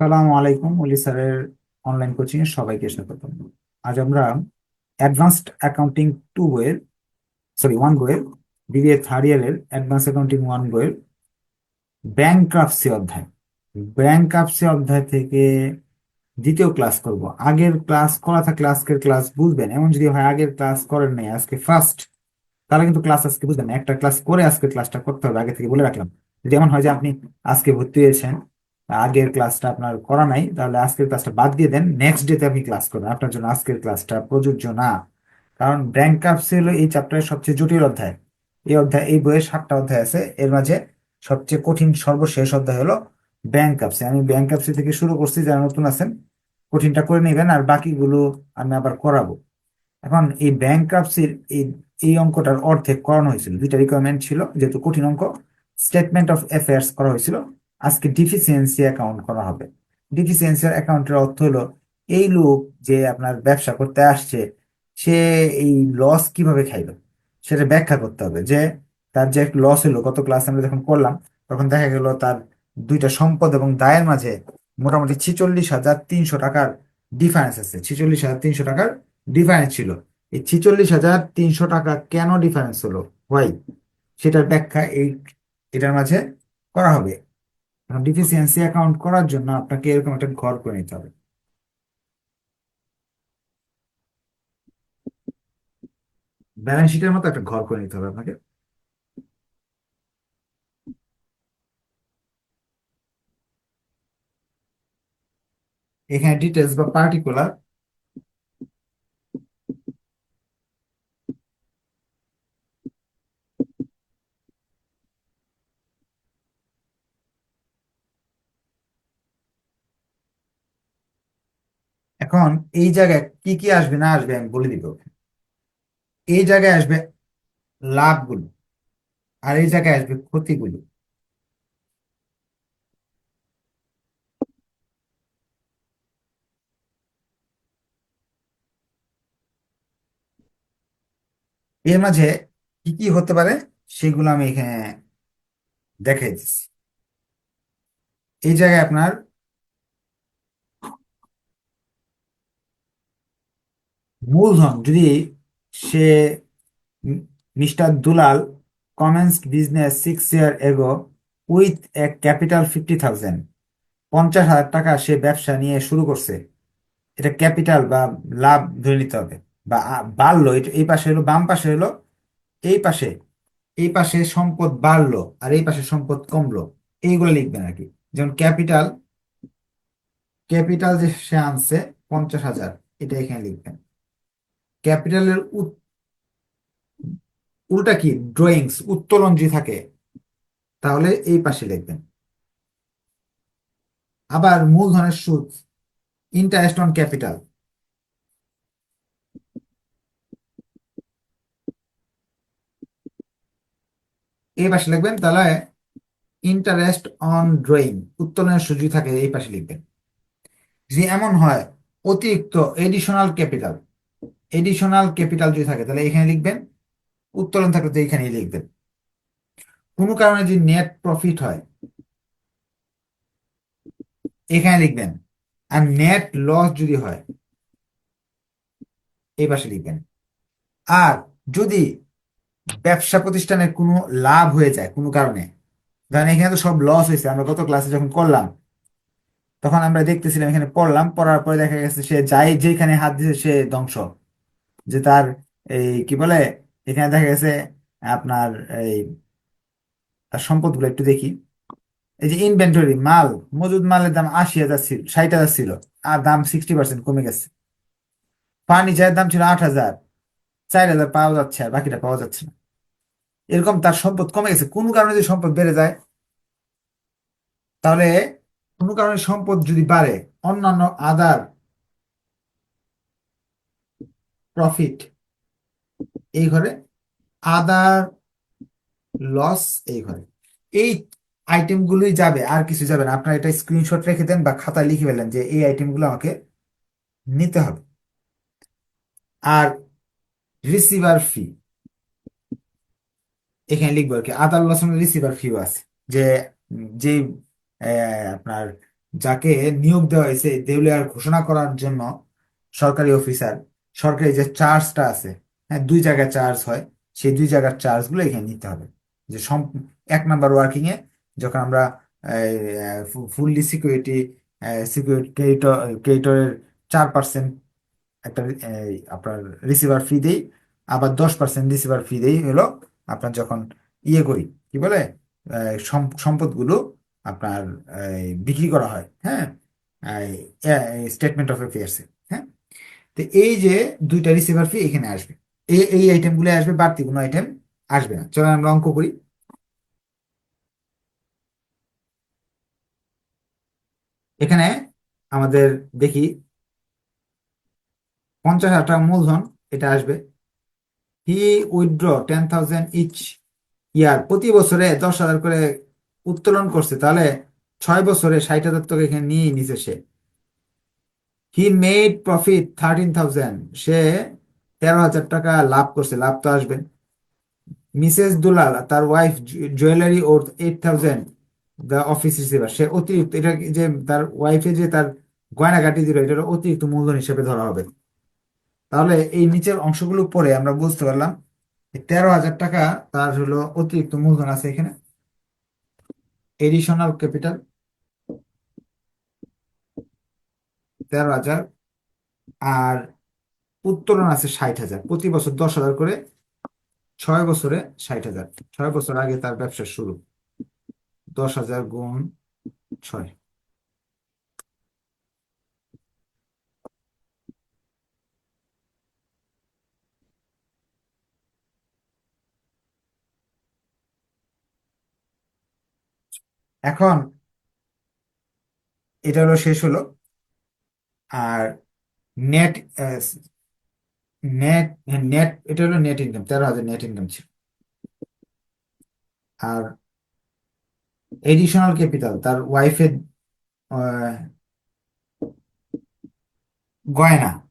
সালামু আলাইকুম ওলি স্যারের অনলাইন কোচিং এ সবাইকে স্বাগত আজ আমরা অ্যাডভান্সড অ্যাকাউন্টিং টু বইয়ের সরি ওয়ান বইয়ের বিবিএ থার্ড ইয়ারের অ্যাডভান্স অ্যাকাউন্টিং ওয়ান বইয়ের ব্যাংক্রাপসি অধ্যায়। ব্যাংক্রাপসি অধ্যায় থেকে দ্বিতীয় ক্লাস করব। আগের ক্লাস করা থাকলে আজকের ক্লাস বুঝবেন। এমন যদি হয় আগের ক্লাস করেন নাই, আজকে ফার্স্ট তাহলে কিন্তু ক্লাস আজকে বুঝবেন একটা ক্লাস করে আজকে ক্লাসটা করতে হবে, আগে থেকে বলে রাখলাম। যদি এমন হয় যে আপনি আজকে ভর্তি হয়েছেন আগের ক্লাসটা আপনার করা নাই, তাহলে আজকের ক্লাসটা বাদ দিয়ে দেন নেক্সট ডেতে আপনি ক্লাস করবেন। আপনার জন্য আজকের ক্লাসটা প্রযোজ্য না। কারণ ব্যাংক্রাপসি হলো এই চ্যাপ্টারের সবচেয়ে জটিল অধ্যায়। এই অধ্যায়, এই বইয়ের সাতটা অধ্যায় আছে। এর মাঝে সবচেয়ে কঠিন সর্বশেষ অধ্যায় হলো ব্যাংক্রাপসি আমি ব্যাংক্রাপসি থেকে শুরু করছি, যারা নতুন আছেন, কঠিনটা করে নেবেন আর বাকিগুলো আমি আবার করাবো। এখন এই ব্যাংক্রাপসির এই এই অঙ্কটার অর্ধেক করানো হয়েছিল। দুইটা রিকোয়ারমেন্ট ছিল, যেহেতু কঠিন অঙ্ক স্টেটমেন্ট অফ অ্যাফেয়ার্স করা হয়েছিল। আজকে ডিফিসিয়েন্সি অ্যাকাউন্ট করা হবে। ডিফিসিয়েন্সি অ্যাকাউন্টের অর্থ হলো, এই লোক যে আপনার ব্যবসা করতে আসছে, সে এই লস কীভাবে খাইলো? সেটা ব্যাখ্যা করতে হবে যে, তার যে একটা লস হলো, গত ক্লাস আমরা যখন করলাম, তখন দেখা গেল তার দুইটা সম্পদ এবং দায়ের মাঝে মোটামুটি ছিচল্লিশ হাজার তিনশো টাকার ডিফারেন্স আছে। ছিচল্লিশ হাজার তিনশো টাকার ডিফারেন্স ছিল। এই ছিচল্লিশ হাজার তিনশো টাকা কেন ডিফারেন্স হলো? হোয়াই সেটার ব্যাখ্যা এই, এটার মাঝে করা হবে। ডিফিসিয়েন্সি অ্যাকাউন্ট করার জন্য আপনাকে এরকম একটা ঘর করে নিতে হবে। ব্যালেন্স শিটের মতো একটা ঘর করে নিতে হবে আপনাকে। এখানে ডিটেলস বা পার্টিকুলার এখন এই জায়গায় কি কি আসবে না আসবে আমি বলে দিব এই জায়গায় আসবে লাভগুলো আর এই জায়গায় আসবে ক্ষতিগুলো। এর মাঝে কি কি হতে পারে সেগুলো আমি এখানে দেখাই দিচ্ছি। এই জায়গায় আপনার মূলধন যদি সে mister Dulal commenced business six year ago with a capital fifty thousand পঞ্চাশ হাজার টাকা সে ব্যবসা নিয়ে শুরু করছে, এটা ক্যাপিটাল বা লাভ ধরে নিতে হবে বা বাড়লো এই পাশে হলো, বাম পাশে হলো, এই পাশে এই পাশে সম্পদ বাড়লো আর এই পাশে সম্পদ কমলো, এইগুলো লিখবেন আর কি। যেমন ক্যাপিটাল ক্যাপিটাল যে সে আনছে, পঞ্চাশ হাজার, এটা এখানে লিখবেন। ক্যাপিটালের উল্টা কি? ড্রয়িংস উত্তোলন যদি থাকে, তাহলে এই পাশে লিখবেন। আবার মূলধনের সুদ ইন্টারেস্ট অন ক্যাপিটাল এই পাশে লিখবেন, তাহলে ইন্টারেস্ট অন ড্রয়িং উত্তোলনের সুদ যদি থাকে, এই পাশে লিখবেন। যদি এমন হয়, অতিরিক্ত এডিশনাল ক্যাপিটাল এডিশনাল ক্যাপিটাল যদি থাকে, তাহলে এখানে লিখবেন, উত্তোলন থাকলে তো এখানেই লিখবেন। কোনো কারণে যদি নেট প্রফিট হয়, এখানে লিখবেন, আর নেট লস যদি হয়, এই পাশে লিখবেন। আর যদি ব্যবসা প্রতিষ্ঠানের কোনো লাভ হয়ে যায়, কোনো কারণে, ধরেন এখানে তো সব লস হয়েছে, আমরা গত ক্লাসে যখন করলাম, তখন আমরা দেখতেছিলাম এখানে পড়লাম, পড়ার পরে দেখা গেছে সে যাই যেখানে হাত দিছে সে ধ্বংস। যে তার এই কি বলে, এখানে দেখা গেছে আপনার এই তার সম্পদগুলো একটু দেখি। এই যে ইনভেন্টরি মাল, মজুদ মালের দাম আশি হাজার ছিল, ষাট হাজার ছিল, আর দাম সিক্সটি পার্সেন্ট কমে গেছে। ফার্নিচারের দাম ছিল আট হাজার, চার হাজার পাওয়া যাচ্ছে আর বাকিটা পাওয়া যাচ্ছে না। এরকম তার সম্পদ কমে গেছে, কোনো কারণে যদি সম্পদ বেড়ে যায়, তাহলে কোনো কারণে সম্পদ যদি বাড়ে, অন্যান্য আদার প্রফিট এই ঘরে আদার লস এই ঘরে। এই আইটেমগুলোই যাবে, আর কিছু যাবে না। আপনার এটা স্ক্রিনশট রেখে দেন বা খাতায় লিখে ফেলেন যে এই আইটেমগুলো আমাকে নিতে হবে। আর রিসিভার ফি এখানে লিখব আর কি আদার লস রিসিভার ফিও আছে। যে যে আপনার যাকে নিয়োগ দেওয়া হয়েছে, দেউলিয়ার ঘোষণা করার জন্য সরকারি অফিসার সরকারি যে চার্জটা আছে হ্যাঁ দুই জায়গায় চার্জ হয়, সেই দুই জায়গার চার্জগুলো এখানে নিতে হবে। যে সম- এক নাম্বার ওয়ার্কিং এ যখন আমরা ফুললি সিকিউরিটি সিকিউরিটি ক্রেডিটর ক্রেডিটরের চার পার্সেন্ট একটা আপনার রিসিভার ফি দেই, আবার দশ পার্সেন্ট রিসিভার ফি দেই হলো আপনার যখন ইয়ে করি, কি বলে? সম্পদগুলো আপনার বিক্রি করা হয় হ্যাঁ? স্টেটমেন্ট অফ অ্যাফেয়ার্সে। তো এই যে দুইটা রিসিভার ফি এখানে আসবে। এই এই আইটেমগুলো আসবে, বাড়তি কোনো আইটেম আসবে না। চলো আমরা অঙ্ক করি। এখানে আমাদের দেখি পঞ্চাশ হাজার টাকা মূলধন, এটা আসবে। He withdraw ten thousand each year প্রতি বছরে দশ হাজার করে উত্তোলন করছে। তাহলে ছয় বছরে ষাট হাজার টাকা এখানে নিয়েই নিছে সে। He made profit thirteen thousand সে তেরো হাজার টাকা লাভ করছে, লাভ তো আসবে। মিসেস দুলাল, তার wife jewellery or eight thousand the office receiver সে অতিরিক্ত, এটা যে তার ওয়াইফে যে তার গয়নাগাটি দিল এটা অতিরিক্ত মূলধন হিসেবে ধরা হবে। তাহলে এই নিচের অংশগুলো পরে আমরা বুঝতে পারলাম তেরো হাজার টাকা তার হলো অতিরিক্ত মূলধন আছে এখানে। এডিশনাল ক্যাপিটাল তেরো হাজার আর উত্তোলন আছে ষাট হাজার। প্রতি বছর দশ হাজার করে ছয় বছরে ষাট হাজার। ছয় বছর আগে তার ব্যবসা শুরু। দশ হাজার গুণ ছয়। এখন এটা হলো শেষ হলো। আর নেট নেট নেট এটা হলো নেট ইনকাম তেরো হাজার নেট ইনকাম ছিল। আর এডিশনাল ক্যাপিটাল তার ওয়াইফের গয়না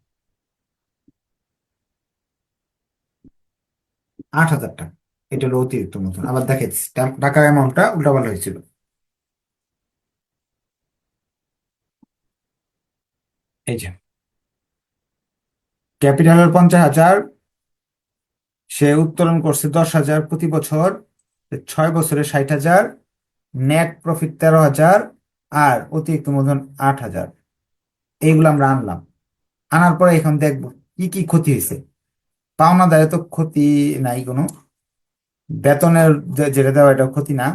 আট হাজার টাকা। এটা হলো অতিরিক্ত মতন আবার দেখাচ্ছি টা- টাকার অ্যামাউন্টটা উল্টাপাল্টা হয়েছিল। এই যে। ক্যাপিটালের পঞ্চাশ হাজার, সে উত্তোলন করছে দশ হাজার প্রতি বছর ছয় বছরে ষাট হাজার নেট প্রফিট তেরো হাজার, আর অতিরিক্ত মূলধন আট হাজার। এইগুলো আমরা আনলাম। আনার পরে এখন দেখব কি কি ক্ষতি হয়েছে। পাওনা পাওনাদারে তো ক্ষতি নাই কোনো। বেতনের যেটা দেওয়া এটা ক্ষতি না।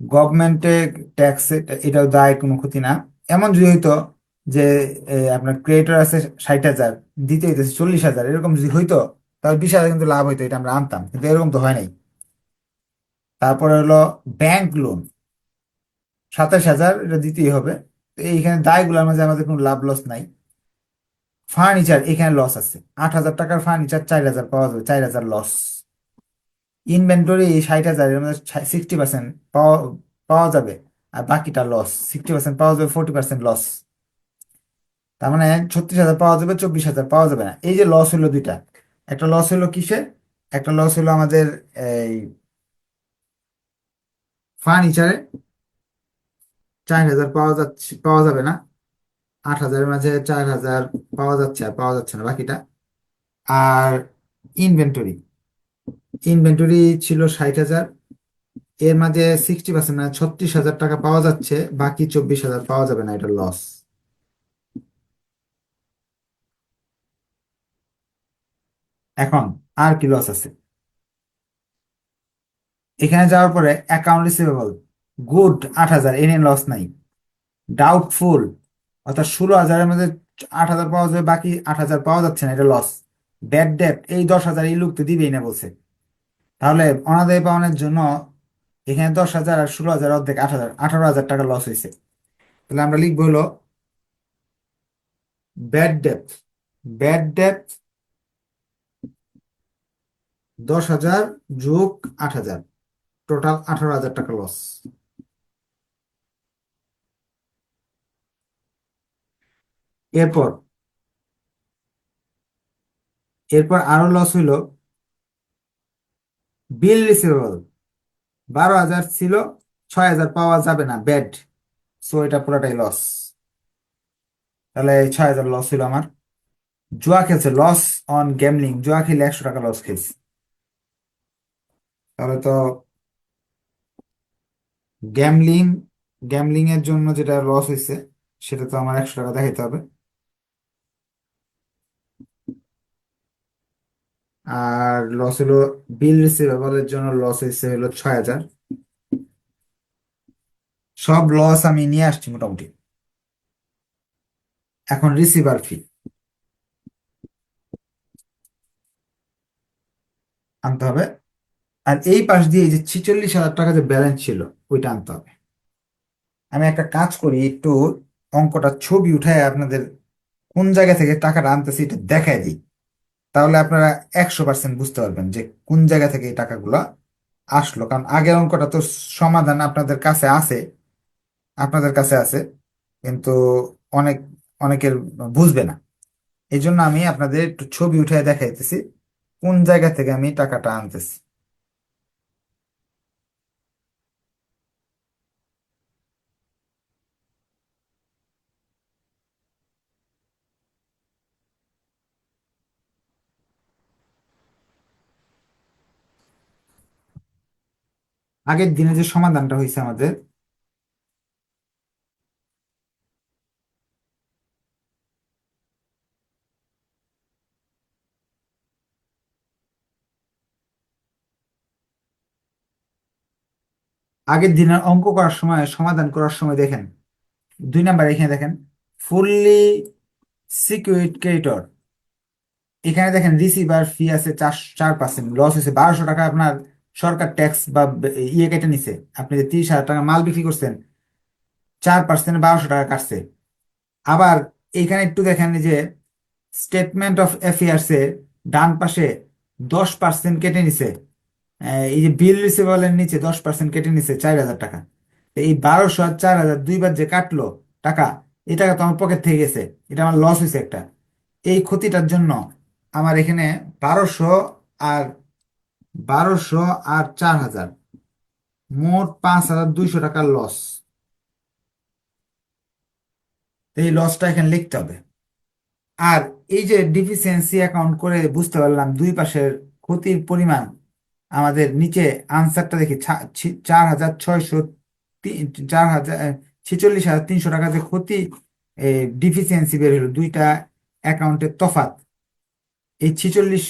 গভর্নমেন্টে ট্যাক্স এটাও দায় কোনো ক্ষতি না। এমন যদি হইতো যে আপনার ক্রেডিটর আছে ষাট হাজার, দিতে হইতেছে চল্লিশ হাজার, এরকম যদি হইতো, তাহলে বিশ হাজার কিন্তু লাভ হইতো, এটা আমরা আনতাম, কিন্তু এরকম তো হয় নাই। তারপরে হলো ব্যাংক লোন সাতাশ হাজার, এটা দিতেই হবে। তো এইখানে দায়গুলোর মাঝে আমাদের কোনো লাভ লস নাই। ফার্নিচার এখানে লস আছে। আট হাজার টাকার ফার্নিচার চার হাজার পাওয়া যাবে, চার হাজার লস ইনভেন্টরি ষাট হাজার, এর মধ্যে সিক্সটি পার্সেন্ট পাওয়া পাওয়া যাবে, আর বাকিটা লস সিক্সটি পার্সেন্ট পাওয়া যাবে ফোর্টি পার্সেন্ট লস তার মানে ছত্রিশ হাজার পাওয়া যাবে, চব্বিশ হাজার পাওয়া যাবে না। এই যে লস হলো দুইটা, একটা লস হলো কিসে? একটা লস হলো আমাদের এই ফার্নিচারে চার হাজার পাওয়া যাচ্ছে, পাওয়া যাবে না। আট হাজারের মাঝে চার হাজার পাওয়া যাচ্ছে আর পাওয়া যাচ্ছে না বাকিটা। আর ইনভেন্টরি ইনভেন্টরি ছিল ষাট হাজার। এর মাঝে সিক্সটি পার্সেন্ট মানে ছত্রিশ হাজার টাকা পাওয়া যাচ্ছে, বাকি চব্বিশ হাজার পাওয়া যাবে না, এটা লস এখন আর কি লস আছে? এখানে যাওয়ার পরে অ্যাকাউন্ট রিসিভেবল গুড আট হাজার এনে লস নাই। ডাউটফুল অর্থাৎ ষোলো হাজারের মধ্যে আট হাজার পাওয়া যাবে বাকি আট হাজার পাওয়া যাচ্ছে না, এটা লস ব্যাড ডেট এই দশ হাজার এই লোক তো দিবেই না বলছে। তাহলে অনাদায় পাওয়ানোর জন্য এখানে দশ হাজার আর ষোলো হাজার অর্ধেক আট হাজার, আঠারো হাজার টাকা লস হয়েছে। তাহলে আমরা লিখব হলো ব্যাড ডেট ব্যাড ডেট দশ হাজার যোগ আট হাজার। টোটাল আঠারো হাজার টাকা লস এরপর এরপর আরও লস হইল বিল রিসিভেবল বারো হাজার ছিল, ছয় হাজার পাওয়া যাবে না ব্যাড সো এটা পুরোটাই লস তাহলে ছয় হাজার লস হইল আমার। জুয়া খেলছে লস অন গ্যামলিং জুয়া খেলে একশো টাকা লস খেলছে। তাহলে তো গ্যামলিং গ্যামলিং এর জন্য যেটা লস হয়েছে সেটা তো আমার একশো টাকা দেখাইতে হবে। আর লস হলো বিল রিসিভেবলের জন্য লস হয়েছে হলো ছয় হাজার। সব লস আমি নিয়ে আসছি মোটামুটি। এখন রিসিভার ফি আনতে হবে। আর এই পাশ দিয়ে যে ছিচল্লিশ হাজার টাকা যে ব্যালেন্স ছিল, ওইটা আনতে হবে। আমি একটা কাজ করি, একটু অঙ্কটা ছবি উঠায় আপনাদের কোন জায়গা থেকে টাকাটা আনতেছি এটা দেখায় দিই। তাহলে আপনারা একশো পার্সেন্ট বুঝতে পারবেন যে কোন জায়গা থেকে এই টাকাগুলো আসলো। কারণ আগের অঙ্কটা তো সমাধান আপনাদের কাছে আছে, আপনাদের কাছে আছে, কিন্তু অনেক, অনেকের বুঝবে না। এই জন্য আমি আপনাদের একটু ছবি উঠে দেখাইতেছি, কোন জায়গা থেকে আমি টাকাটা আনতেছি। আগের দিনে যে সমাধানটা হয়েছে আমাদের, আগের দিনের অঙ্ক করার সময়, সমাধান করার সময় দেখেন, দুই নাম্বার এখানে দেখেন ফুললি সিকিউরিড ক্রেডিটর এখানে দেখেন রিসিভার ফি আছে চার চার পার্সেন্ট লস হয়েছে বারোশো টাকা, আপনার সরকার ট্যাক্স বা ইয়ে কেটে নিছে। আপনি যে তিরিশ হাজার টাকা মাল বিক্রি করছেন, চার পার্সেন্ট বারোশো টাকা কাটছে। আবার এইখানে একটু দেখেন যে স্টেটমেন্ট অফ অ্যাফেয়ার্স ডান পাশে দশ পার্সেন্ট কেটে নিছে। এই যে বিল রিসিভেবলের নিচে দশ পার্সেন্ট কেটে নিছে চার হাজার টাকা। এই বারোশো আর চার হাজার দুইবার যে কাটলো টাকা, এই টাকা তো আমার পকেট থেকে গেছে। এটা আমার লস হয়েছে একটা। এই ক্ষতিটার জন্য আমার এখানে বারোশো আর বারোশো আর চার হাজার। মোট পাঁচ হাজার দুইশো টাকার লস এই লসটা এখানে লিখতে হবে। আর এই যে ডিফিসিয়েন্সি অ্যাকাউন্ট করে বুঝতে পারলাম দুই পাশের ক্ষতির পরিমাণ আমাদের নিচে আনসারটা দেখি চার হাজার ছয়শো চার হাজার ছেচল্লিশ হাজার তিনশো টাকা যে ক্ষতি ডিফিসিয়েন্সি বের হলো দুইটা অ্যাকাউন্টের তফাৎ। এই ছেচল্লিশ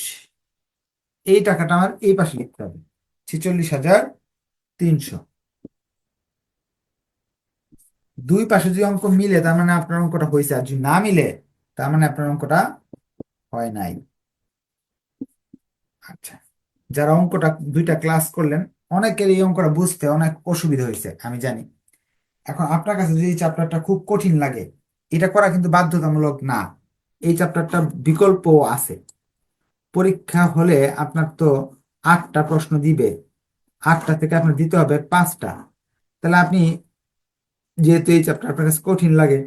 এই টাকাটা আমার এই পাশে লিখতে হবে। ছেচল্লিশ হাজার তিনশো। দুই পাশে যদি অঙ্ক মিলে, তার মানে আপনার অঙ্কটা হয়েছে। আর যদি না মিলে, তার মানে আপনার অঙ্কটা হয় নাই। আচ্ছা যারা অঙ্কটা, দুইটা ক্লাস করলেন, অনেকের এই অঙ্কটা বুঝতে অনেক অসুবিধা হয়েছে, আমি জানি। এখন আপনার কাছে যদি চ্যাপ্টারটা খুব কঠিন লাগে, এটা করা কিন্তু বাধ্যতামূলক না। এই চ্যাপ্টারটা বিকল্প আছে। পরীক্ষা হলে আপনার তো আটটা প্রশ্ন দিবে। আটটা থেকে আপনার দিতে হবে পাঁচটা। তাহলে আপনি যেহেতু এই চ্যাপ্টার আপনার কাছে কঠিন লাগে,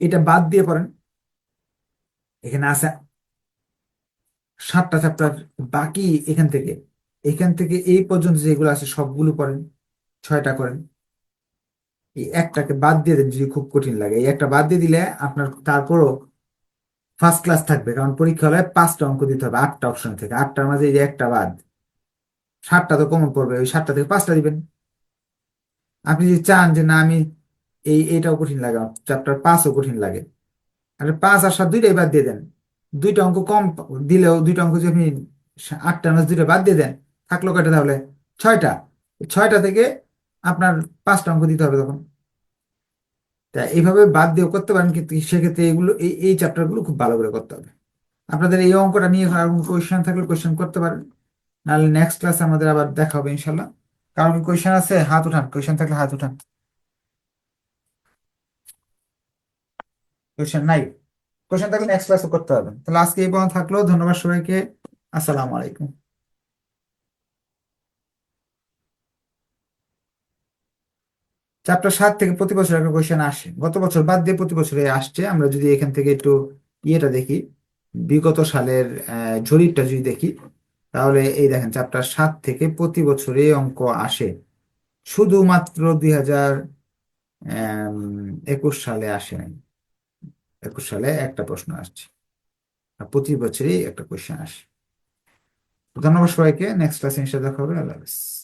এটা বাদ দিয়ে পড়েন। এখানে আছে সাতটা চ্যাপ্টার বাকি এখান থেকে। এখান থেকে এই পর্যন্ত যেগুলো আছে সবগুলো পড়েন, ছয়টা করেন। এই একটাকে বাদ দিয়ে দেন যদি খুব কঠিন লাগে। এই একটা বাদ দিয়ে দিলে আপনার তারপরও ফার্স্ট ক্লাস থাকবে, কারণ পরীক্ষা হলে পাঁচটা অঙ্ক দিতে হবে, আটটা অপশন থেকে। আটটার মাঝে যে একটা বাদ, সাতটা তো কমন পড়বে, ওই সাতটা থেকে পাঁচটা দিবেন। আপনি যদি চান যে না, আমি এই, এইটাও কঠিন লাগে চ্যাপ্টার পাঁচও কঠিন লাগে আর পাঁচ আর সাত দুইটাই বাদ দিয়ে দেন। দুইটা অঙ্ক কম দিলেও, দুইটা অঙ্ক যদি আপনি আটটার মাঝে দুইটা বাদ দিয়ে দেন, থাকল কয়টা তাহলে? ছয়টা। ছয়টা থেকে আপনার পাঁচটা অঙ্ক দিতে হবে তখন। তা এইভাবে বাদ দিয়েও করতে পারেন, কিন্তু সেক্ষেত্রে এগুলো, এই এই চ্যাপ্টারগুলো খুব ভালো করে করতে হবে। আপনাদের এই অঙ্কটা নিয়ে আর কোয়েশ্চেন থাকলে কোয়েশ্চেন করতে পারেন। নাহলে নেক্সট ক্লাসে আমাদের আবার দেখা হবে ইনশাল্লাহ কারণ কোয়েশ্চেন আছে, হাত উঠান কোয়েশ্চেন থাকলে হাত উঠান। কোয়েশ্চেন নাই। কোয়েশ্চেন থাকলে নেক্সট ক্লাসে করতে হবে। তাহলে আজকে এই পর্যন্ত থাকল। ধন্যবাদ সবাইকে। আসসালামু আলাইকুম। চ্যাপ্টার সাত থেকে প্রতি বছর একটা কোয়েশ্চেন আসে। গত বছর বাদ দিয়ে প্রতি বছরে আসছে। আমরা যদি এখান থেকে একটু ইয়েটা দেখি, বিগত সালের জরিপটা যদি দেখি, তাহলে এই দেখেন চ্যাপ্টার সাত থেকে প্রতি বছরে অঙ্ক আসে। শুধুমাত্র দুই হাজার একুশ সালে আসে নাই। একুশ সালে একটা প্রশ্ন আসছে। প্রতি বছরই একটা কোয়েশ্চেন আসে। ধন্যবাদ সবাইকে। নেক্সট ক্লাসে দেখা হবে। আল্লাহ হাফেজ।